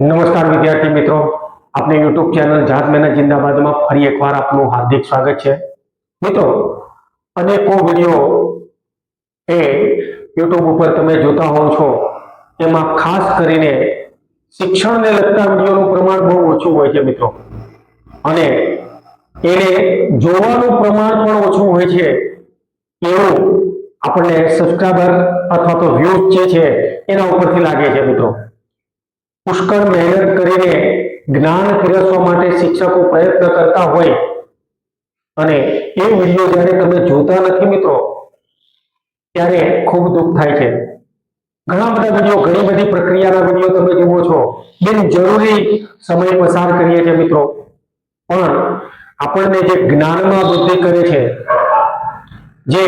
નમસ્કાર વિદ્યાર્થી મિત્રો. આપણે યુટ્યુબ ચેનલ જાત મહેનત જિંદાબાદમાં ફરી એકવાર આપનું હાર્દિક સ્વાગત છે. મિત્રો, અનેકો વીડિયો એ યુટ્યુબ ઉપર તમે જોતા હોવ છો. એમાં ખાસ કરીને શિક્ષણને લગતા વિડીયોનું પ્રમાણ બહુ ઓછું હોય છે મિત્રો. અને એને જોવાનું પ્રમાણ પણ ઓછું હોય છે. એવું આપણને સબસ્ક્રાઈબર અથવા તો વ્યૂઝ જે છે, એના ઉપરથી લાગે છે મિત્રો. પુષ્કળ મહેનત કરીને જ્ઞાન પીરસવા માટે શિક્ષકો પ્રયત્ન કરતા હોય. અને એ વીડિયો જ્યારે તમે જોતા નથી મિત્રો, ત્યારે ખૂબ દુઃખ થાય છે. ઘણા બધા વીડિયો, ઘણી બધી પ્રક્રિયાના વીડિયો તમે જુઓ છો. બિન, જરૂરી સમય પસાર કરીએ છીએ મિત્રો. પણ આપણને જે જ્ઞાનમાં વૃદ્ધિ કરે છે, જે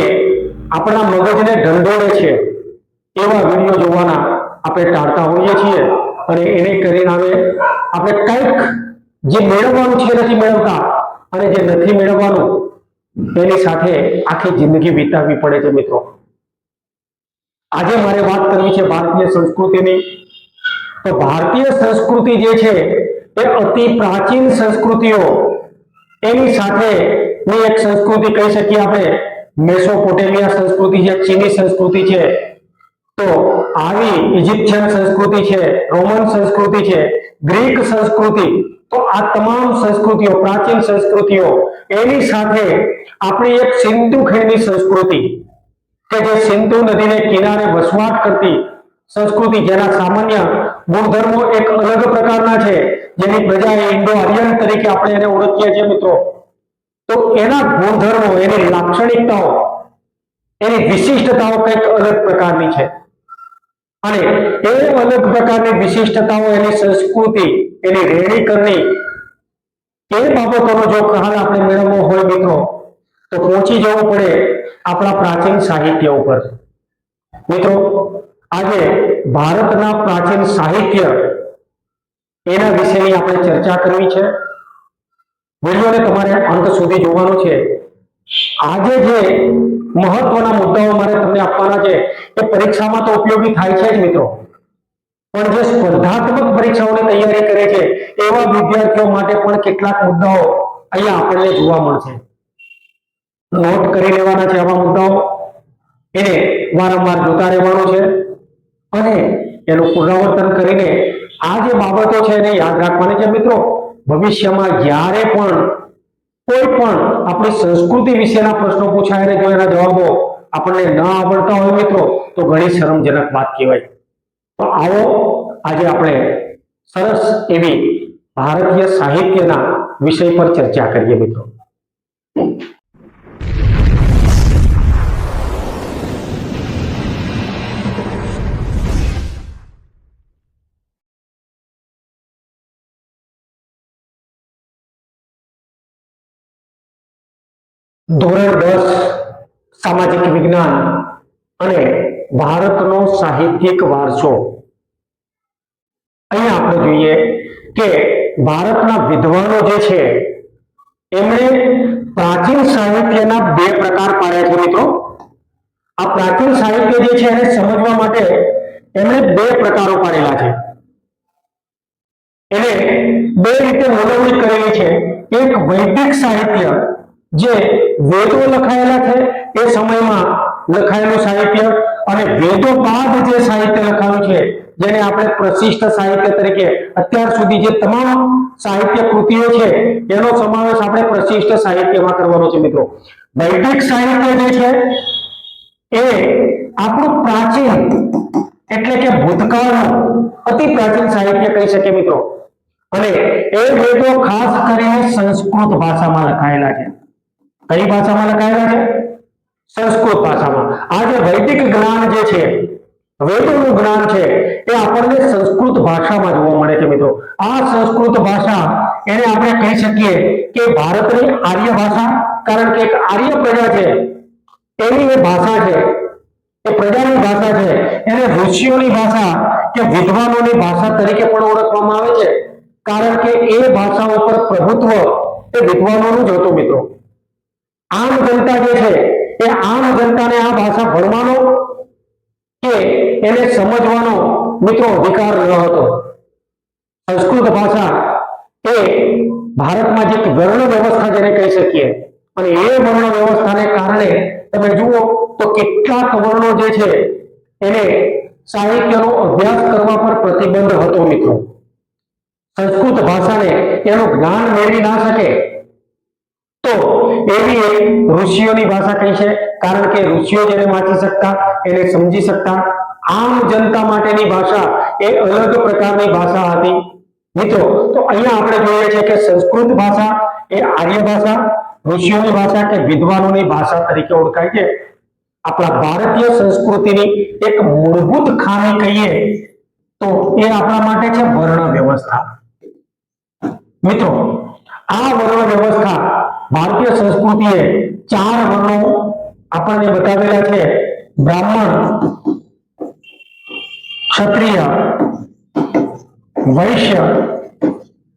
આપણા મગજને ઢંઢોળે છે, એવા વીડિયો જોવાના આપણે ટાળતા હોઈએ છીએ. અને એને પરિણામે આપણે કંઈક જે મેળવવાનું છે નથી મેળવતા અને જે નથી મેળવવાનું, એની સાથે આખી જિંદગી વિતાવવી પડે છે મિત્રો. આજે મારે વાત કરવી છે ભારતીય સંસ્કૃતિની. તો ભારતીય સંસ્કૃતિ જે છે એ અતિ પ્રાચીન સંસ્કૃતિઓ. એની સાથે ની એક સંસ્કૃતિ કહી શકીએ આપણે. મેસોપોટેમિયા સંસ્કૃતિ છે, ચીની સંસ્કૃતિ છે તો આવી ઇજિપ્શિયન સંસ્કૃતિ છે, રોમન સંસ્કૃતિ છે, ગ્રીક સંસ્કૃતિ, તો આ તમામ સંસ્કૃતિઓ, પ્રાચીન સંસ્કૃતિઓ, એની સાથે આપણી એક સિંધુ ખીણની સંસ્કૃતિ, કે જે સિંધુ નદીને કિનારે વસવાટ કરતી સંસ્કૃતિ, જેના સામાન્ય ગુણધર્મો એક અલગ પ્રકારના છે, જેની પ્રજા ઇન્ડો આર્યન તરીકે આપણે એને ઓળખીએ છીએ મિત્રો. તો એના ગુણધર્મો, એની લાક્ષણિકતાઓ, એની વિશિષ્ટતાઓ કંઈક અલગ પ્રકારની છે. અને એ અલગ પ્રકારની વિશિષ્ટતાઓ એની સંસ્કૃતિ, એની રહેણી કરણી એ બાબતોનો જો ખ્યાલ આપણે મેળવવો હોય મિત્રો, તો પહોંચી જવું પડે આપણા પ્રાચીન સાહિત્ય ઉપર. મિત્રો, આજે ભારતના પ્રાચીન સાહિત્ય એના વિશેની આપણે ચર્ચા કરવી છે. વિડીયોને તમારે અંત સુધી જોવાનો છે. આજે જે મહત્વના મુદ્દાઓ મારે તમને આપવાના છે, એ પરીક્ષામાં તો ઉપયોગી થાય છે જ મિત્રો. પણ જે સ્પર્ધાત્મક પરીક્ષાઓની તૈયારી કરે છે, એવા વિદ્યાર્થીઓ માટે પણ કેટલાક મુદ્દાઓ અહીંયા આપણને જોવા મળશે. નોટ કરી લેવાના છે આવા મુદ્દાઓ. એને વારંવાર જોતા રહેવાનું છે. અને એનું પુનરાવર્તન કરીને આ જે બાબતો છે એને યાદ રાખવાની છે મિત્રો. ભવિષ્યમાં જ્યારે પણ કોઈ પણ આપણી સંસ્કૃતિ વિશેના પ્રશ્નો પૂછાય અને જો એના જવાબો આપણને ન આવડતા હોય મિત્રો, તો ઘણી શરમજનક વાત કહેવાય. તો આવો આજે આપણે સરસ એવી ભારતીય સાહિત્યના વિષય પર ચર્ચા કરીએ મિત્રો. ધોરણ દસ, સામાજિક વિજ્ઞાન અને ભારતનો સાહિત્યિક વારસો. અહીંયા આપણે જોઈએ કે ભારતના વિદ્વાનો જે છે, એમણે પ્રાચીન સાહિત્યના બે પ્રકાર પાડ્યા છે મિત્રો. આ પ્રાચીન સાહિત્ય જે છે, એને સમજવા માટે એમણે બે પ્રકારો પાડેલા છે. એને બે રીતે વર્ણવણી કરેલી છે. એક વૈદિક સાહિત્ય જે વેદો લખાયેલા છે, એ સમયમાં લખાયેલું સાહિત્ય અને વેદો બાદ જે સાહિત્ય લખાયું છે, જેને આપણે પ્રશિષ્ટ સાહિત્ય તરીકે અત્યાર સુધી જે તમામ સાહિત્ય કૃતિઓ છે, એનો સમાવેશ આપણે પ્રશિષ્ટ સાહિત્યમાં કરવાનો છે, મિત્રો. વૈદિક સાહિત્ય જે છે, એ આપણું પ્રાચીન એટલે કે ભૂતકાળનું અતિ પ્રાચીન સાહિત્ય કહી શકીએ, મિત્રો. અને એ વેદો ખાસ કરીને સંસ્કૃત ભાષામાં લખાયેલા છે. કઈ ભાષામાં લખાયેલા છે? સંસ્કૃત ભાષામાં. આ જે વૈદિક જ્ઞાન જે છે, વેદોનું જ્ઞાન છે, એ આપણને સંસ્કૃત ભાષામાં જોવા મળે છે મિત્રો. આ સંસ્કૃત ભાષા એને આપણે કહી શકીએ કે ભારતની આર્ય ભાષા, કારણ કે એક આર્ય પ્રજા છે, એની એ ભાષા છે, એ પ્રજાની ભાષા છે, એને ઋષિઓની ભાષા કે વિદ્વાનોની ભાષા તરીકે પણ ઓળખવામાં આવે છે. કારણ કે એ ભાષા ઉપર પ્રભુત્વ એ વિદ્વાનોનું જ હતું મિત્રો. આમ જનતા જે છે, એ આમ જનતાને આ ભાષા ભણવાનો કે એને સમજવાનો મિત્રો અધિકાર ન હતો. સંસ્કૃત ભાષા એ ભારતમાં જે વર્ણ વ્યવસ્થા જેને કહી શકીએ. અને એ વર્ણ વ્યવસ્થાને કારણે તમે જુઓ તો કેટલાક વર્ણો જે છે, એને સાહિત્યનો અભ્યાસ કરવા પર પ્રતિબંધ હતો મિત્રો. સંસ્કૃત ભાષાને એનું જ્ઞાન મેળવી ના શકે. એવી એક ઋષિઓની ભાષા કઈ છે? કારણ કે ઋષિઓ જેને વાંચી શકતા, એને સમજી શકતા, આમ જનતા માટેની ભાષા એ અલગ પ્રકારની ભાષા હતી. મિત્રો, તો અહીંયા આપણે જોઈએ છે કે સંસ્કૃત ભાષા એ આર્ય ભાષા, ઋષિઓની ભાષા કે વિદ્વાનોની ભાષા તરીકે ઓળખાય છે. આપણા ભારતીય સંસ્કૃતિની એક મૂળભૂત ખામી કહીએ તો એ આપણા માટે છે વર્ણ વ્યવસ્થા. મિત્રો, આ વર્ણ વ્યવસ્થા ભારતીય સંસ્કૃતિએ ચાર વર્ણો આપણને બતાવેલા છે. બ્રાહ્મણ, ક્ષત્રિય, વૈશ્ય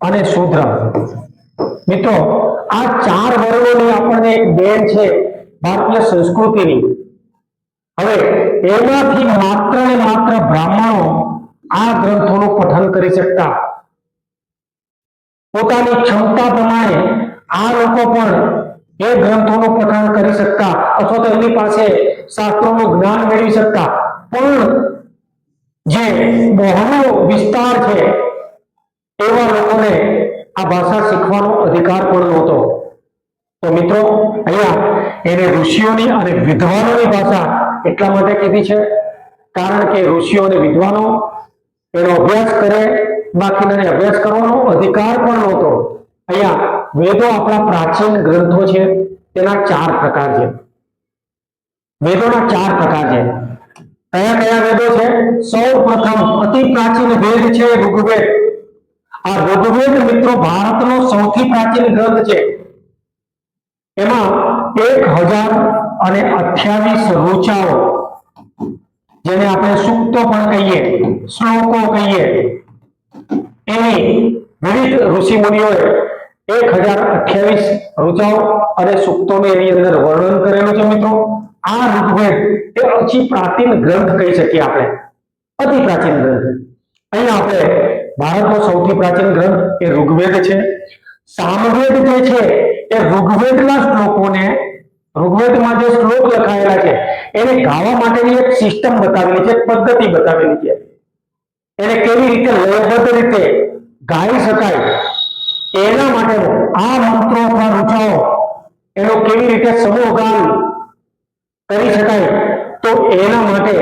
અને શુદ્ર. મિત્રો, આ ચાર વર્ણોની આપણને એક દેન છે ભારતીય સંસ્કૃતિની. હવે એમાંથી માત્ર ને માત્ર બ્રાહ્મણો આ ગ્રંથોનું પઠન કરી શકતા. પોતાની ક્ષમતા પ્રમાણે આ લોકો પણ એ ગ્રંથોનું પઠન કરી શકતા અથવા તો એમની પાસે શાસ્ત્રોનું જ્ઞાન મેળવી શકતા. પણ જે બહોળો વિસ્તાર છે, એવા લોકોને આ ભાષા શીખવાનો અધિકાર પણ નહોતો તો મિત્રો, અહીંયા એને ઋષિઓની અને વિદ્વાનોની ભાષા એટલા માટે કીધી છે, કારણ કે ઋષિઓ અને વિદ્વાનો એનો અભ્યાસ કરે, બાકીનાને અભ્યાસ કરવાનો અધિકાર પણ નહોતો. અહીંયા વેદો આપણા પ્રાચીન ગ્રંથો છે, તેના ચાર પ્રકાર છે. વેદોના ચાર પ્રકાર છે. કયા કયા વેદો છે? સૌ પ્રથમ અતિ પ્રાચીન વેદ છે ઋગ્વેદ. આ ઋગ્વેદ મિત્રો ભારતનો સૌથી પ્રાચીન ગ્રંથ છે. એમાં એક હજાર અને અઠ્યાવીસ રૂચાઓ જેને આપણે સૂક્તો પણ કહીએ, શ્લોકો કહીએ. એની વિવિધ ઋષિ મુનિઓએ એક હજાર અઠ્યાવીસ ઋચાઓ અને સૂક્તોનું એની અંદર વર્ણન કરેલું છે મિત્રો. આ ઋગ્વેદ એ અતિ પ્રાચીન ગ્રંથ કહી શકીએ આપણે. અતિ પ્રાચીન ગ્રંથ. અહીંયા આપણે ભારતનો સૌથી પ્રાચીન ગ્રંથ એ ઋગ્વેદ છે. સામવેદ જે છે એ ઋગ્વેદના શ્લોકોને, ઋગ્વેદમાં જે શ્લોક લખાયેલા છે, એને ગાવા માટેની એક સિસ્ટમ બતાવેલી છે પદ્ધતિ બતાવેલી છે. એને કેવી રીતે લયબદ્ધ રીતે ગાઈ શકાય એના માટે આ મંત્રો અથવા રૂચાઓ એનો કેવી રીતે સમૂહગાન કરી શકાય? તો એના માટે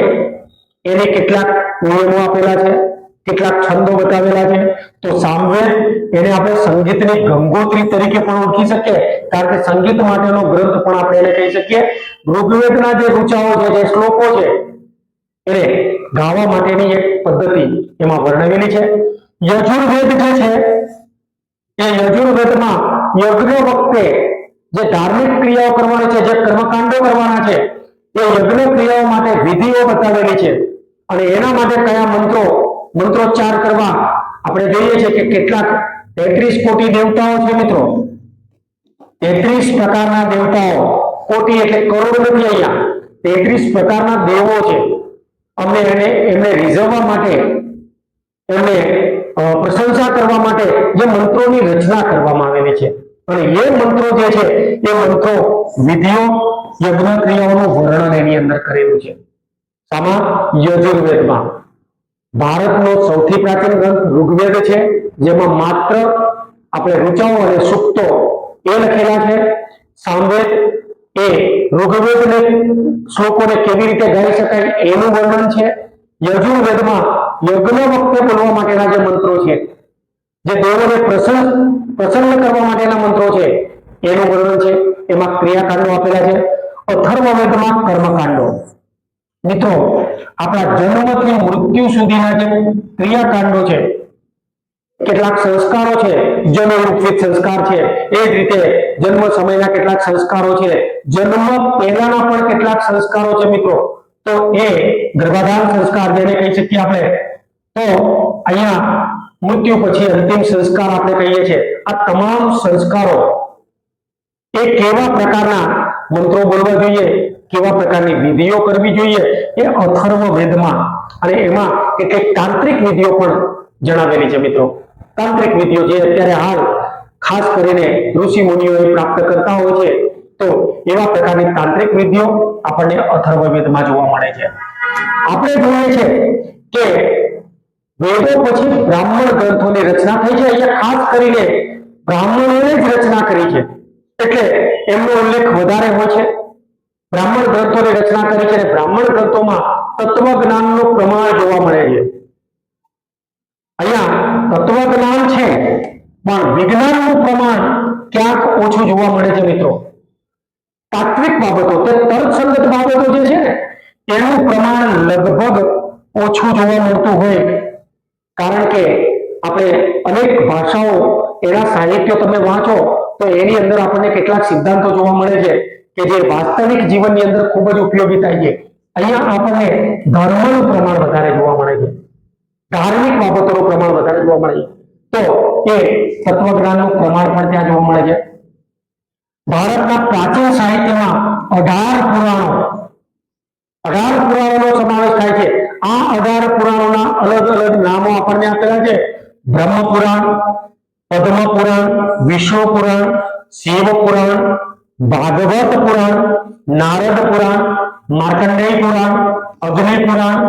એને કેટલાક નિયમો આપેલા છે, કેટલાક છંદો બતાવેલા છે. તો સામવેદ એને આપણે સંગીતની ગંગોત્રી તરીકે પણ ઓળખી શકીએ. કારણ કે સંગીત માટેનો ગ્રંથ પણ આપણે એને કહી શકીએ. ઋગ્વેદના જે રૂચાઓ છે, જે શ્લોકો છે, એને ગાવા માટેની એક પદ્ધતિ એમાં વર્ણવેલી છે. યજુર્વેદ જે છે એ યજુર્વેદમાં યજ્ઞ વખતે જે ધાર્મિક ક્રિયાઓ કરવાની છે, જે કર્મકાંડો કરવાના છે, એ યજ્ઞ ક્રિયાઓ માટે વિધિઓ બતાવેલી છે. અને એના માટે કયા મંત્રો, મંત્રોચ્ચાર કરવા આપણે જોઈએ છે કે કેટલાક તેત્રીસ કોટી દેવતાઓ છે મિત્રો. તેત્રીસ પ્રકારના દેવતાઓ. કોટી એટલે કરોડ નથી અહીંયા. તેત્રીસ પ્રકારના દેવો છે. અમને એને એમને રીઝવવા માટે એમને પ્રશંસા કરવા માટે જે મંત્રોની રચના કરવામાં આવેલી છે. અને એ મંત્રો જે છે, એ મંત્રો વિધિઓ યજ્ઞ ક્રિયાઓનું વર્ણન એની અંદર કરેલું છે. આમાં યજુર્વેદમાં. ભારતનો સૌથી પ્રાચીન ગ્રંથ ઋગ્વેદ છે, જેમાં માત્ર આપણે ઋચાઓ અને સુક્તો એ લખેલા છે. સામવેદ એ ઋગ્વેદને શ્લોકોને કેવી રીતે ગાઈ શકાય એનું વર્ણન છે. યજુર્વેદમાં યજ્ઞ વખતે બોલવા માટેના જે મંત્રો છે, જે દેવોને પ્રસન્ન પ્રસન્ન કરવા માટેના મંત્રો છે, એનું વર્ણન છે, એમાં ક્રિયાકાંડો આપેલા છે. અથર્વવેદમાં કર્મકાંડો. મિત્રો, આપણા જન્મથી મૃત્યુ સુધીના જે ક્રિયાકાંડો છે, કેટલાક સંસ્કારો છે જન્મરૂપિત સંસ્કાર છે, એ જ રીતે જન્મ સમયના કેટલાક સંસ્કારો છે, જન્મ પહેલાના પણ કેટલાક સંસ્કારો છે મિત્રો. તો એ ગર્ભાધાન સંસ્કાર જેને કહી શકીએ આપણે તો અહીંયા મૃત્યુ પછી અંતિમ સંસ્કાર આપણે કહીએ છીએ. આ તમામ સંસ્કારો એ કેવા પ્રકારના મંત્રો બોલવા જોઈએ? કેવા પ્રકારની વિધિઓ કરવી જોઈએ? એ અથર્વ વેદમાં અને એમાં કેટલીક તાંત્રિક વિધિઓ પણ જણાવેલી છે મિત્રો. તાંત્રિક વિધિઓ જે અત્યારે હાલ ખાસ કરીને ઋષિ મુનિઓ પ્રાપ્ત કરતા હોય છે, તો એવા પ્રકારની તાંત્રિક વિધિઓ આપણને અથર્વવેદમાં જોવા મળે છે. આપણે જોઈએ છે કે વેદો પછી બ્રાહ્મણ ગ્રંથોની રચના થઈ છે. અહીંયા ખાસ કરીને બ્રાહ્મણોને જ રચના કરી છે. એટલે એમનો ઉલ્લેખ વધારે હોય છે. બ્રાહ્મણ ગ્રંથોની રચના કરી છે અને બ્રાહ્મણ ગ્રંથોમાં તત્વજ્ઞાનનું પ્રમાણ જોવા મળે છે. અહીંયા તત્વજ્ઞાન છે, પણ વિજ્ઞાનનું પ્રમાણ ક્યાંક ઓછું જોવા મળે છે મિત્રો. તાત્વિક બાબતો તે તર્કસંગત બાબતો જે છે ને એનું પ્રમાણ લગભગ ઓછું જોવા મળતું હોય કારણ કે આપણે અનેક ભાષાઓ એના સાહિત્યો તમે વાંચો, તો એની અંદર આપણને કેટલાક સિદ્ધાંતો જોવા મળે છે કે જે વાસ્તવિક જીવનની અંદર ખૂબ જ ઉપયોગી થાય છે. અહીંયા આપણને ધર્મનું પ્રમાણ વધારે જોવા મળે છે. ધાર્મિક બાબતોનું પ્રમાણ વધારે જોવા મળે છે. તો એ તત્વજ્ઞાનનું પ્રમાણ પણ ત્યાં જોવા મળે છે. ભારતના પ્રાચીન સાહિત્યમાં અઢાર પુરાણો અઢાર પુરાણોનો સમાવેશ થાય છે. આ અઢાર પુરાણોના અલગ અલગ નામો આપણને આપેલા છે. બ્રહ્મ પુરાણ પદ્મ પુરાણ વિષ્ણુ પુરાણ શિવ પુરાણ ભાગવત પુરાણ નારદ પુરાણ માર્કંડેય પુરાણ અગ્નિ પુરાણ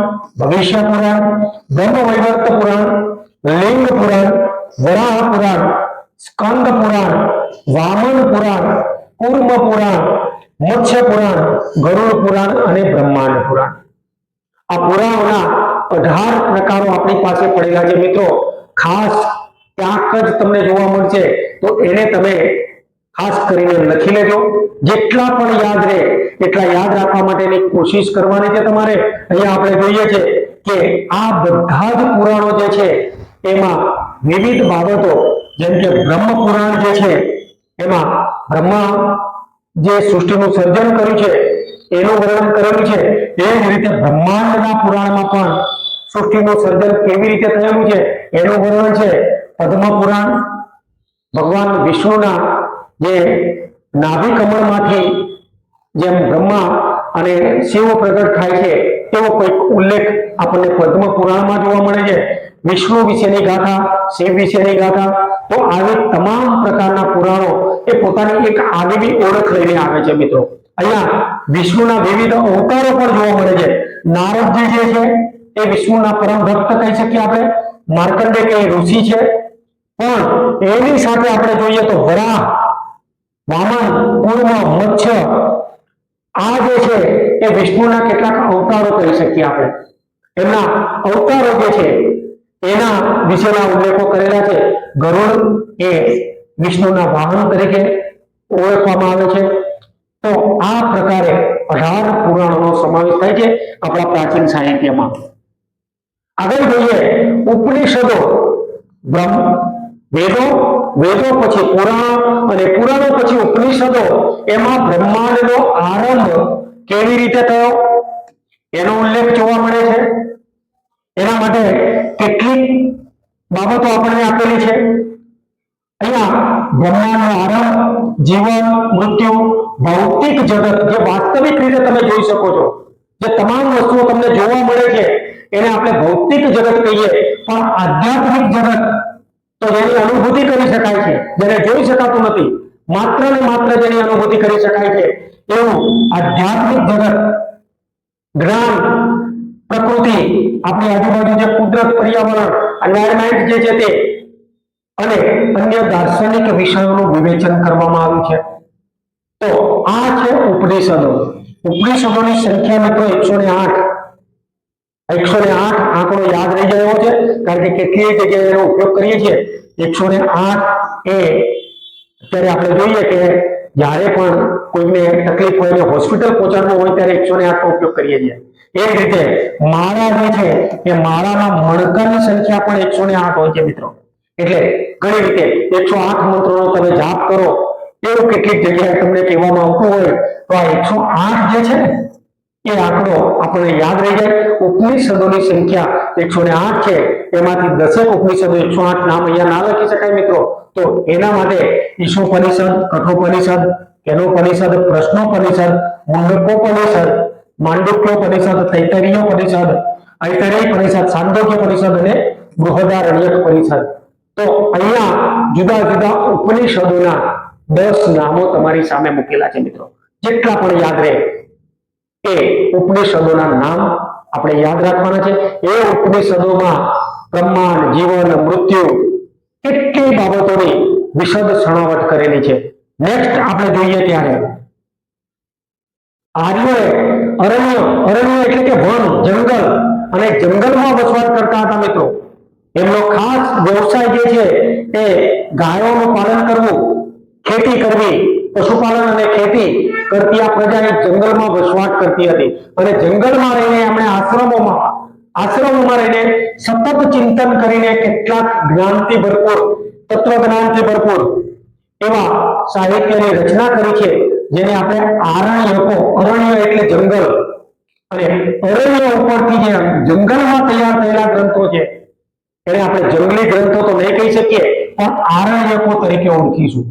ભવિષ્ય પુરાણ બ્રહ્મવૈવર્ત પુરાણ લિંગ પુરાણ વરાહ પુરાણ સ્કંદ પુરાણ વામન પુરાણ કુર્મ પુરાણ મત્સ્ય પુરાણ, ગરુડ પુરાણ અને બ્રહ્માંડ પુરાણ. આ પુરાણોના અઢાર પ્રકારો આપણી પાસે પડેલા છે મિત્રો. ખાસ ક્યાંક જ તમને જોવા મળશે, તો એને તમે ખાસ કરીને લખી લેજો. જેટલા પણ યાદ રહે, એટલા યાદ રાખવા માટેની કોશિશ કરવાની છે તમારે. અહીંયા આપણે જોઈએ છે કે આ બધા જ પુરાણો જે છે, એમાં વિવિધ બાબતો, જેમ કે બ્રહ્મ પુરાણ જે છે, એમાં બ્રહ્મા જે સૃષ્ટિનું સર્જન કર્યું છે, એનું વર્ણન કરેલું છે, એ જ રીતે બ્રહ્માંડના પુરાણમાં પણ સૃષ્ટિનું સર્જન કેવી રીતે થયેલું છે, એનું વર્ણન છે પદ્મ પુરાણ ભગવાન વિષ્ણુના જે નાભી કમળમાંથી જેમ બ્રહ્મા અને શિવ પ્રગટ થાય છે, એવો કોઈક ઉલ્લેખ આપણને પદ્મ પુરાણમાં જોવા મળે છે. વિષ્ણુ વિશેની ગાથા, શિવ વિશેની ગાથા, તો આવી તમામ પ્રકારના પુરાણો એ પોતાની એક આગવી ઓળખ લઈને આવે છે મિત્રો. અહીંયા વિષ્ણુના વિવિધ અવતારો પણ જોવા મળે છે. નારદજી જે છે, એ વિષ્ણુના પરમ ભક્ત કહી શકીએ આપણે. માર્કંડે કે ઋષિ છે. પણ એની સાથે આપણે જોઈએ તો વરાહ, વામન કુર્મ મચ્છ, આ જે છે, એ વિષ્ણુના કેટલાક અવતારો કહી શકીએ આપણે. એમના અવતારો જે છે એના વિશેના ઉલ્લેખો કરેલા છે. ગરુડ એ વિષ્ણુના વાહન તરીકે ઓળખવામાં આવે છે. તો આ પ્રકારે અઢાર પુરાણોનો સમાવેશ થાય છે આપણા પ્રાચીન સાહિત્યમાં. આગળ જોઈએ ઉપનિષદો, બ્રહ્મ, વેદો વેદો પછી પુરાણ અને પુરાણો પછી ઉપનિષદો, એમાં બ્રહ્માંડનો આરંભ કેવી રીતે થયો? એનો ઉલ્લેખ જોવા મળે છે. એના માટે કેટલીક બાબતો આપણને આપેલી છે. અહીંયા બ્રહ્માંડનો આરંભ, જીવન, મૃત્યુ, ભૌતિક જગત, જે વાસ્તવિક રીતે તમે જોઈ શકો છો. જે તમામ વસ્તુઓ તમને જોવા મળે છે, એને આપણે ભૌતિક જગત કહીએ. પણ આધ્યાત્મિક જગત તો જેની અનુભૂતિ કરી શકાય છે, જેને જોઈ શકાતું નથી, માત્ર ને માત્ર જેની અનુભૂતિ કરી શકાય છે. એવું આધ્યાત્મિક જગત, જ્ઞાન પ્રકૃતિ, આપણી આજુબાજુ જે કુદરત, પર્યાવરણ એન્વાયરમેન્ટ જે છે તે, અને અન્ય દાર્શનિક વિષયોનું વિવેચન કરવામાં આવ્યું છે. તો આ છે ઉપનિષદો. ઉપનિષદોની સંખ્યા મિત્રો એકસો ને આઠ. એકસો ને આઠ આંકડો યાદ રહી જાય એવો છે, કારણ કે કેટલી જગ્યાએ એનો ઉપયોગ કરીએ છીએ. એકસો ને આઠ એ અત્યારે આપણે જોઈએ કે જ્યારે પણ કોઈને તકલીફ હોય ને હોસ્પિટલ પહોંચાડવું હોય, ત્યારે એકસો ને આઠ નો ઉપયોગ કરીએ છીએ. એ જ રીતે માળા જે છે, એ માળામાં મણકાની સંખ્યા પણ એકસો ને આઠ હોય છે મિત્રો. એટલે ઘણી રીતે એકસો આઠ મંત્રોનો તમે જાપ કરો, એવું કેટલીક જગ્યાએ તમને કહેવામાં આવતું હોય, તો આ એકસો આઠ જે છે ને, એ આંકડો આપણને યાદ રહી જાય. ઉપનિષદોની સંખ્યા એકસો ને આઠ છે, એમાંથી દસેક ઉપનિષદો એકસો આઠ નામ અહીંયા ના લખી શકાય મિત્રો. તો એના માટે ઈશોપનિષદ કઠોપનિષદ, કેનોપનિષદ, પ્રશ્નોપનિષદ, મુંડકોપનિષદ માંડુક્યોપનિષદ તૈતરીયોપનિષદ ઐતરેય પરિષદ સાંદોગ્ય પરિષદ અને બૃહદારણ્યક પરિષદ. તો અહીંયા જુદા જુદા ઉપનિષદોના દસ નામો તમારી સામે મૂકેલા છે મિત્રો. જેટલા પણ યાદ રહે, એ ઉપનિષદોના નામ આપણે યાદ રાખવાના છે. એ ઉપનિષદોમાં બ્રહ્માંડ, જીવન, મૃત્યુ કેટલી બાબતોની વિશદ સણાવટ કરેલી છે. નેક્સ્ટ આપણે જોઈએ ત્યારે. આર્યોએ અરણ્ય અરણ્ય એટલે કે વન, જંગલ. અને જંગલમાં વસવાટ કરતા હતા મિત્રો. એમનો ખાસ વ્યવસાય જે છે એ ગાયોનું પાલન કરવું, ખેતી કરવી, પશુપાલન અને ખેતી કરતી આ પ્રજા જંગલમાં વસવાટ કરતી હતી. અને જંગલમાં રહીને એમણે આશ્રમોમાં આશ્રમોમાં રહીને સતત ચિંતન કરીને કેટલાક જ્ઞાનથી ભરપૂર, તત્વજ્ઞાનથી ભરપૂર એવા સાહિત્યની રચના કરી છે. જેને આપણે આરણ્યકો અરણ્ય એટલે જંગલ. અને અરણ્ય ઉપરથી જે જંગલમાં તૈયાર થયેલા ગ્રંથો છે, એને આપણે જંગલી ગ્રંથો તો નહીં કહી શકીએ, પણ આરણ્યકો તરીકે ઓળખીશું.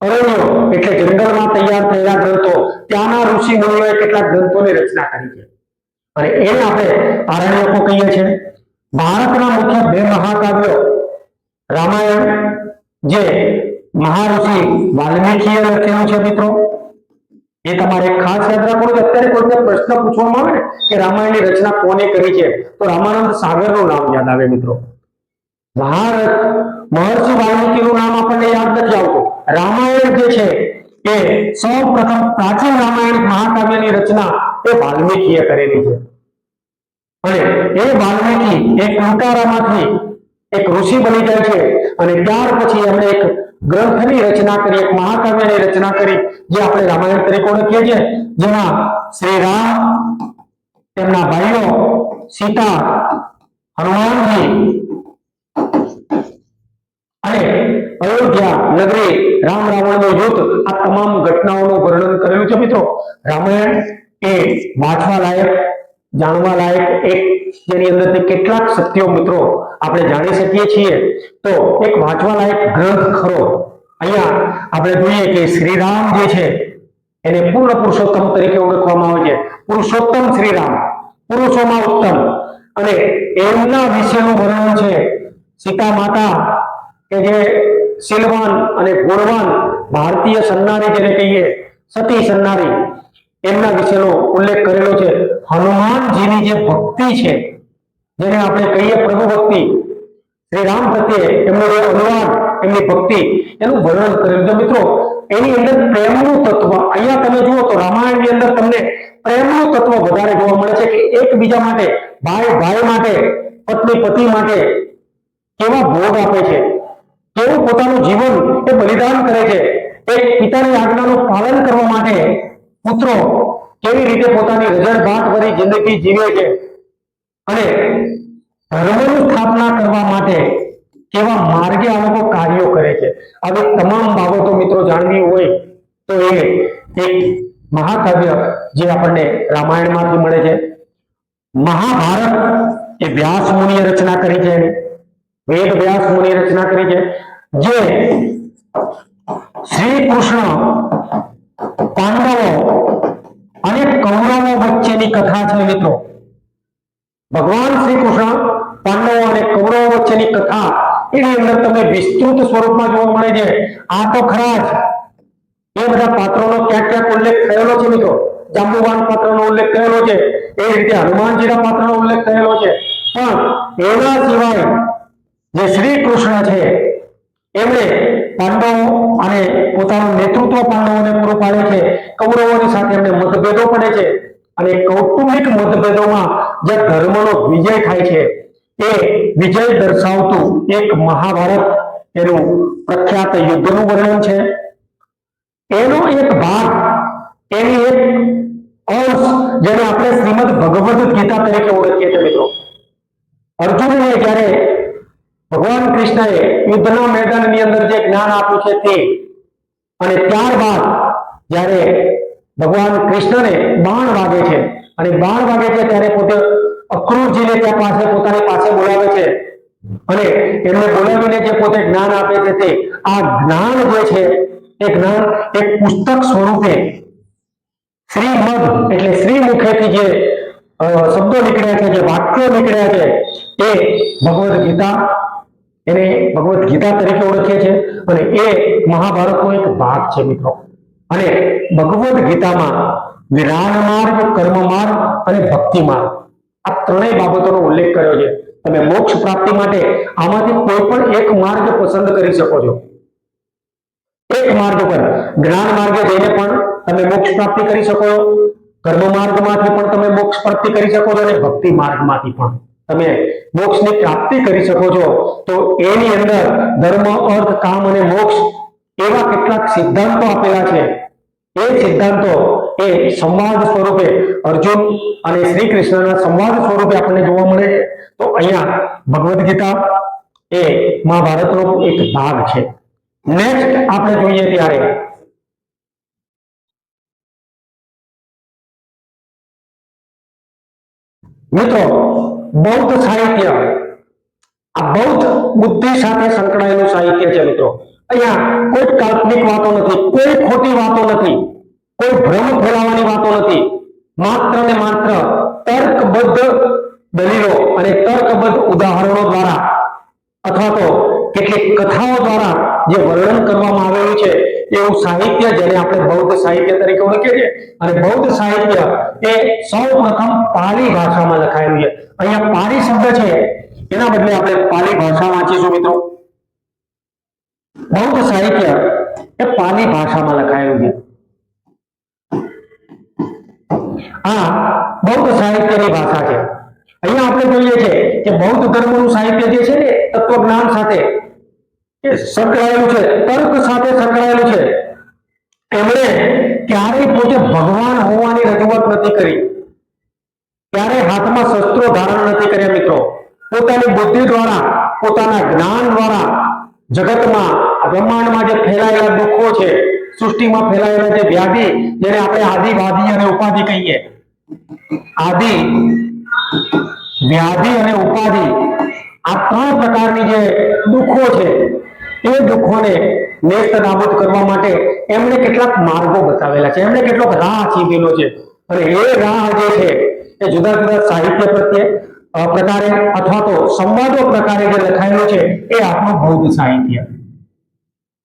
અરણ્યો એટલે જંગલમાં તૈયાર થયેલા ગ્રંથો. ત્યાંના ઋષિ મુનિઓએ કેટલાક ગ્રંથોની રચના કરી છે. અને એને આપણે આરણ્યકો કહીએ છીએ. ભારતના મુખ્ય બે મહાકાવ્યો, રામાયણ, જે મહાઋષિ વાલ્મીકીએ લખેલું છે મિત્રો? એ તમારે ખાસ યાદ રાખવાનું કે અત્યારે કોઈ પ્રશ્ન પૂછવામાં આવે ને, કે રામાયણની રચના કોને કરી છે? તો રામાનંદ સાગરનું નામ યાદ આવે મિત્રો. ભારત મહર્ષિ વાલ્મીકીનું નામ આપણને યાદ નથી આવતું. રામાયણ જે છે, એ સૌ પ્રથમ પ્રાચીન રામાયણ મહાકાવ્યની રચના એ વાલ્મીકીએ કરેલી છે. અને એ વાલ્મીકી એ કંકારામાંથી એક ઋષિ બની જાય છે. અને ત્યાર પછી એમણે એક ગ્રંથની રચના કરી, એક મહાકાવ્યની રચના કરી, જે આપણે રામાયણ તરીકે ઓળખીએ છીએ. જેમાં શ્રી રામ, તેમના ભાઈઓ, સીતા, હનુમાનજી અને અયોધ્યા નગરી રામ રાવણનું યુદ્ધ, આ તમામ ઘટનાઓનું વર્ણન કરેલું છે મિત્રો. રામાયણ એ વાંચવા લાયક, જાણવા લાયક એક, જેની અંદરથી કેટલાક સત્યો મિત્રો આપણે જાણી શકીએ છીએ. તો એક વાંચવા લાયક ગ્રંથ ખરો. અહીંયા આપણે જોઈએ કે શ્રીરામ જે છે, એને પૂર્ણ પુરુષોત્તમ તરીકે ઓળખવામાં આવે છે. પુરુષોત્તમ શ્રીરામ, પુરુષોમાં ઉત્તમ. અને એમના વિશેનું વર્ણન છે, સીતા માતા કે જે શીલવાન અને ગુણવાન ભારતીય સન્નારી જેને કહીએ, સતી સન્નારી, એમના વિશેનો ઉલ્લેખ કરેલો છે. હનુમાનજીની જે ભક્તિ છે જેને આપણે કહીએ પ્રભુ ભક્તિ. શ્રી રામ પ્રત્યે એમનો અનુવાદ એમની ભક્તિ, એનું વર્ણન કરેલું મિત્રો, એની અંદર પ્રેમનું તત્વ, અહીંયા તમે જુઓ તો રામાયણની અંદર તમને પ્રેમનું તત્વ વધારે જોવા મળે છે કે એકબીજા માટે, ભાઈ ભાઈ માટે, પત્ની પતિ માટે કેવા ભોગ આપે છે? કેવું પોતાનું જીવન એ બલિદાન કરે છે? એક પિતાની આજ્ઞાનું પાલન કરવા માટે પુત્રો કેવી રીતે પોતાની રજળભાટ ભરી જિંદગી જીવે છે? અને ધર્મની સ્થાપના કરવા માટે કેવા માર્ગે આ લોકો કાર્યો કરે છે. આવી તમામ બાબતો મિત્રો જાણવી હોય તો એ એક મહાકાવ્ય જે આપણને રામાયણમાંથી મળે છે. મહાભારત એ વ્યાસ મુનિએ રચના કરી છે વેદ વ્યાસ મુનિએ રચના કરી છે. જે શ્રી કૃષ્ણ પાંડવો અને કૌરવો વચ્ચેની કથા છે મિત્રો. ભગવાન શ્રી કૃષ્ણ પાંડવો અને કૌરવો વચ્ચેની કથા, એની અંદર તમને વિસ્તૃત સ્વરૂપમાં જોવા મળે છે. આ તો ખરા જ. એ બધા પાત્રોનો ક્યાંક ક્યાંક ઉલ્લેખ થયેલો છે મિત્રો. જાંબુવાન પાત્રનો ઉલ્લેખ થયેલો છે. એ રીતે હનુમાનજીના પાત્રનો ઉલ્લેખ થયેલો છે. પણ એના સિવાય જે શ્રી કૃષ્ણ છે, એમણે પાંડવો અને પોતાનું નેતૃત્વ પાંડવોને પૂરું પાડે છે. કૌરવોની સાથે એમને મતભેદો પડે છે. અને કૌટુંબિક મતભેદોમાં જે ધર્મનો વિજય થાય છે, એ વિજય દર્શાવતું એક મહાભારત એનું પ્રખ્યાત યુદ્ધનું વર્ણન છે. એનો એક ભાગ, એની એક અંશ જેને આપણે શ્રીમદ ભગવદ ગીતા તરીકે ઓળખીએ છીએ મિત્રો. અર્જુનને જ્યારે ભગવાન કૃષ્ણએ યુદ્ધના મેદાનની અંદર જે જ્ઞાન આપ્યું છે તે, અને ત્યારબાદ જ્યારે ભગવાન કૃષ્ણને બાણ વાગે છે અને બાર વાગે છે ત્યારે પોતે અક્રૂરજીને ત્યાં પાસે પોતાની પાસે બોલાવે છે. અને એમને બોલાવીને જે પોતે જ્ઞાન આપે છે તે, આ જ્ઞાન જે છે, એ જ્ઞાન એક પુસ્તક સ્વરૂપે શ્રીમદ એટલે શ્રી મુખેથી જે શબ્દો નીકળ્યા છે, જે વાક્યો નીકળ્યા છે, એ ભગવદ્ ગીતા એને ભગવદ્ ગીતા તરીકે ઓળખીએ છીએ. અને એ મહાભારતનો એક ભાગ છે મિત્રો. અને ભગવદ્ ગીતામાં જ્ઞાન માર્ગ કર્મ માર્ગ અને ભક્તિ માર્ગ આ ત્રણેય બાબતોનો ઉલ્લેખ કર્યો છે. તમે મોક્ષ પ્રાપ્તિ માટે આમાંથી કોઈ પણ એક માર્ગ પસંદ કરી શકો છો. એક માર્ગ પર જ્ઞાન માર્ગે જઈને પણ તમે મોક્ષ પ્રાપ્તિ કરી શકો છો. કર્મ માર્ગમાંથી પણ તમે મોક્ષ પ્રાપ્તિ કરી શકો છો અને ભક્તિ માર્ગમાંથી પણ. તમે મોક્ષની પ્રાપ્તિ કરી શકો છો. તો એની અંદર ધર્મ, અર્થ, કામ અને મોક્ષ એવા કેટલાક સિદ્ધાંતો આપેલા છે. એ સિદ્ધાંતો એ સંવાદ સ્વરૂપે અર્જુન અને શ્રી કૃષ્ણના સંવાદ સ્વરૂપે આપણને જોવા મળે છે. તો અહીંયા ભગવદ્ ગીતા એ મહાભારતનો એક ભાગ છે. નેક્સ્ટ આપણે જોઈએ ત્યારે મિત્રો, બૌદ્ધ સાહિત્ય, આ બૌદ્ધ બુદ્ધિ સાથે સંકળાયેલું સાહિત્ય છે મિત્રો. અહીંયા કોઈ કાલ્પનિક વાતો નથી, કોઈ ખોટી વાતો નથી. કોઈ ભ્રમ ફેલાવવાની વાતો નથી. માત્ર ને માત્ર તર્કબદ્ધ દલીલો અને તર્કબદ્ધ ઉદાહરણો દ્વારા અથવા તો કેટલીક કથાઓ દ્વારા જે વર્ણન કરવામાં આવેલું છે, એવું સાહિત્ય જેને આપણે બૌદ્ધ સાહિત્ય તરીકે ઓળખીએ છીએ. અને બૌદ્ધ સાહિત્ય એ સૌ પ્રથમ પાલી ભાષામાં લખાયેલું છે. અહીંયા પાલી શબ્દ છે. એના બદલે આપણે પાલી ભાષા વાંચીશું મિત્રો. બૌદ્ધ સાહિત્ય એ પાલી ભાષામાં લખાયેલું છે. આ બૌદ્ધ સાહિત્યની ભાષા છે. અહીંયા આપણે જોઈએ છે કે બૌદ્ધ ધર્મનું સાહિત્ય જે છે ને, તત્વજ્ઞાન સાથે સંકળાયેલું છે, તર્ક સાથે સંકળાયેલું છે. એમણે ક્યારેય પોતે ભગવાન હોવાની રજૂઆત નથી કરી. ક્યારે હાથમાં શસ્ત્રો ધારણ નથી કર્યા, મિત્રો. પોતાની બુદ્ધિ દ્વારા, પોતાના જ્ઞાન દ્વારા જગતમાં, બ્રહ્માંડમાં જે ફેલાયેલા દુઃખો છે સૃષ્ટિમાં ફેલાયેલા જે વ્યાધિ જેને આપણે આદિવાદી અને ઉપાધિ કહીએ. આદિ, વ્યાધિ અને ઉપાધિ આ ત્રણ પ્રકારની જે દુઃખો છે, એ દુઃખોને નેસ્ત નાબૂદ કરવા માટે એમણે કેટલાક માર્ગો બતાવેલા છે. એમણે કેટલોક રાહ ચીંધેલો છે. અને એ રાહ જે છે, એ જુદા જુદા સાહિત્ય પ્રત્યે પ્રકારે અથવા તો સંવાદો પ્રકારે જે લખાયેલો છે, એ આપણું બૌદ્ધ સાહિત્ય.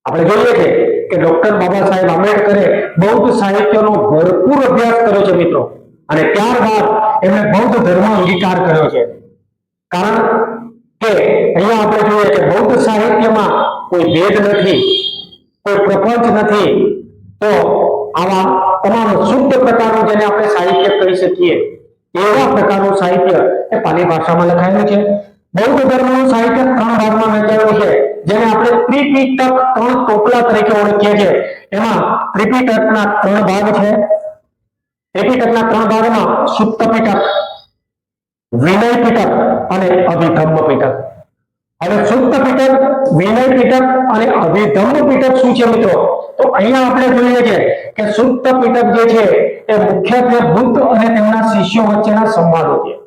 આપણે જોઈએ છે કે ડોક્ટર બાબા સાહેબ આંબેડકરે બૌદ્ધ સાહિત્યનો ભરપૂર અભ્યાસ કર્યો છે મિત્રો. અને ત્યારબાદ એમણે બૌદ્ધ ધર્મ અંગીકાર કર્યો છે. કારણ કે અહીંયા આપણે જોઈએ કે બૌદ્ધ સાહિત્યમાં કોઈ ભેદ નથી, કોઈ પ્રપંચ નથી, તો આવા તમામ શુદ્ધ પ્રકારનું જેને આપણે સાહિત્ય કહી શકીએ, એવા પ્રકારનું સાહિત્ય એ પાલી ભાષામાં લખાયેલું છે. બૌદ્ધ ધર્મનું સાહિત્ય ત્રણ ભાગમાં વહેંચાયેલું છે. જેને આપણે ત્રિપિટક ત્રણ ટોપલા તરીકે ઓળખીએ છીએ. એમાં ત્રિપિટકના ત્રણ ભાગ છે. ત્રિપિટકના ત્રણ ભાગમાં સુપ્ત પિટક વિનય પિટક અને અભિધમ્મ પિટક હવે સુપ્ત પિટક વિનય પિટક અને અભિધમ્મ પિટક શું છે મિત્રો? તો અહીંયા આપણે જોઈએ છે કે સુપ્ત પિટક જે છે એ મુખ્યત્વે બુદ્ધ અને તેમના શિષ્યો વચ્ચેના સંવાદો છે.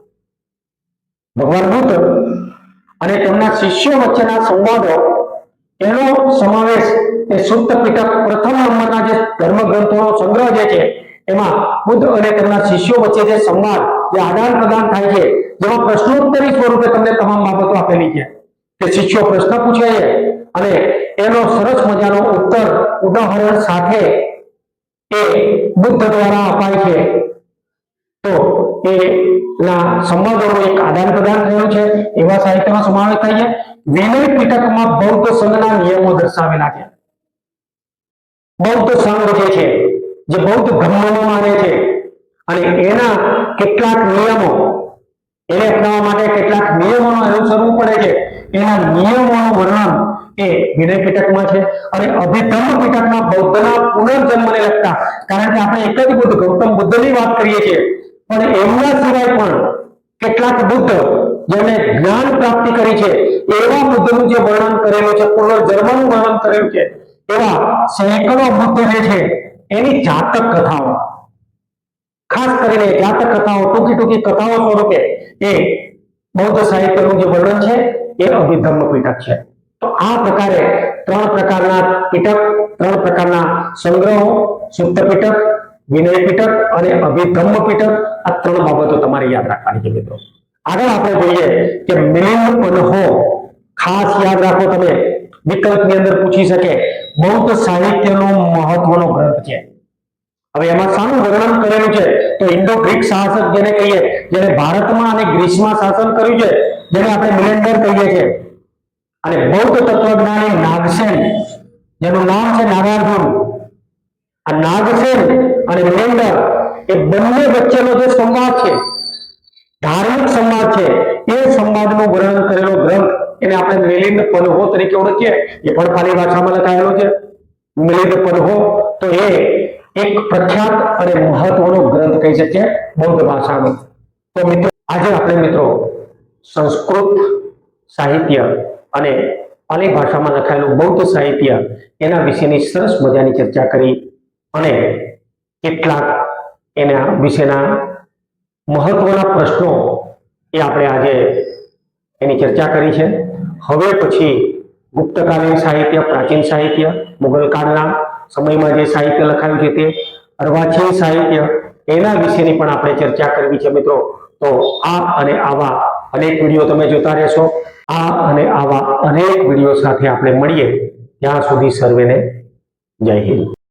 ભગવાન બુદ્ધ અને તેમના શિષ્યો વચ્ચેના સંવાદો, એનો સમાવેશ એ સુપ્ત પિટક પ્રથમ નંબરના જે ધર્મગ્રંથોનો સંગ્રહ જે છે, એમાં બુદ્ધ અને તેમના શિષ્યો વચ્ચે જે સંવાદ, જે આદાન પ્રદાન થાય છે, જેમાં પ્રશ્નોત્તરી સ્વરૂપે તમને તમામ બાબતો આપેલી છે. કે શિષ્યો પ્રશ્ન પૂછે છે અને એનો સરસ મજાનો ઉત્તર, ઉદાહરણ સાથે એ બુદ્ધ દ્વારા અપાય છે. તો એ ના સંવાદોનું એક આદાન પ્રદાન થયું છે. એવા સાહિત્યમાં સમાવેશ થાય છે. વિનય પીટકમાં બૌદ્ધ સંઘના નિયમો દર્શાવેલા છે. બૌદ્ધ સંઘ જે છે, જે બૌદ્ધ ધર્મનો માને છે અને એના કેટલાક નિયમો, એને અપનાવવા માટે કેટલાક નિયમોનું અનુસરવું પડે છે. એના નિયમોનું વર્ણન એ વિનય પીટકમાં છે અને અભિધર્મ પીટકમાં બૌદ્ધના પુનર્જન્મને લગતા, કારણ કે આપણે એક જ બુદ્ધ, ગૌતમ બુદ્ધની વાત કરીએ છીએ. પણ એમના સિવાય પણ કેટલાક બુદ્ધ જેને જ્ઞાન પ્રાપ્તિ કરી છે, એવા બુદ્ધનું જે વર્ણન કરેલું છે, પુનર્જન્મનું વર્ણન કરેલું છે, એવા સેંકડો બુદ્ધ જે છે, એની જાતક કથાઓ. ખાસ કરીને જાતક કથાઓ, ટૂંકી ટૂંકી કથાઓ સ્વરૂપે એ બૌદ્ધ સાહિત્યનું જે વર્ણન છે, એ અભિધર્મ પીટક છે. તો આ પ્રકારે ત્રણ પ્રકારના પીટક ત્રણ પ્રકારના સંગ્રહો સુપ્ત પીટક વિનય પીટક અને અભિધમ્મ પીટક આ ત્રણ બાબતો તમારે યાદ રાખવાની છે મિત્રો. આગળ આપણે જોઈએ કે મિલિંદ પનહો ખાસ યાદ રાખો તમે. વિકલ્પની અંદર પૂછી શકે. બૌદ્ધ સાહિત્યનો મહત્વનો ગ્રંથ છે. હવે એમાં શાનું વર્ણન કરેલું છે. તો ઇન્ડો ગ્રીક શાસક જેને કહીએ જેને ભારતમાં અને ગ્રીસમાં શાસન કર્યું છે, જેને આપણે મિલેન્ડર કહીએ છીએ. અને બૌદ્ધ તત્વજ્ઞાની નાગસેન, જેનું નામ છે નાગાર્જુન. આ નાગસેન અને મિલેન્ડર એ બંને વચ્ચેનો જે સંવાદ છે, ધાર્મિક સંવાદ છે, એ સંવાદનું વર્ણન કરેલો ગ્રંથ, એને આપણે મિલિંદ પનહો તરીકે ઓળખીએ. એ પણ પાલી ભાષામાં લખાયેલો છે. મિલિંદ પનહો તો એ એક પ્રખ્યાત અને મહત્વનો ગ્રંથ કહી શકીએ બૌદ્ધ ભાષાનો તો મિત્રો, આજે આપણે મિત્રો સંસ્કૃત સાહિત્ય અને પાલી ભાષામાં લખાયેલું બૌદ્ધ સાહિત્ય એના વિશેની સરસ મજાની ચર્ચા કરી. અને કેટલાક એના વિશેના મહત્વના પ્રશ્નો એ આપણે આજે એની ચર્ચા કરી છે. હવે પછી ગુપ્તકાલીન સાહિત્ય, પ્રાચીન સાહિત્ય મુગલકાળના સમયમાં જે સાહિત્ય લખાયું છે તે અર્વાચીન સાહિત્ય એના વિશેની પણ આપણે ચર્ચા કરવી છે મિત્રો. તો આ અને આવા અનેક વીડિયો તમે જોતા રહેશો. આ અને આવા અનેક વીડિયો સાથે આપણે મળીએ. ત્યાં સુધી સર્વેને જય હિન્દ.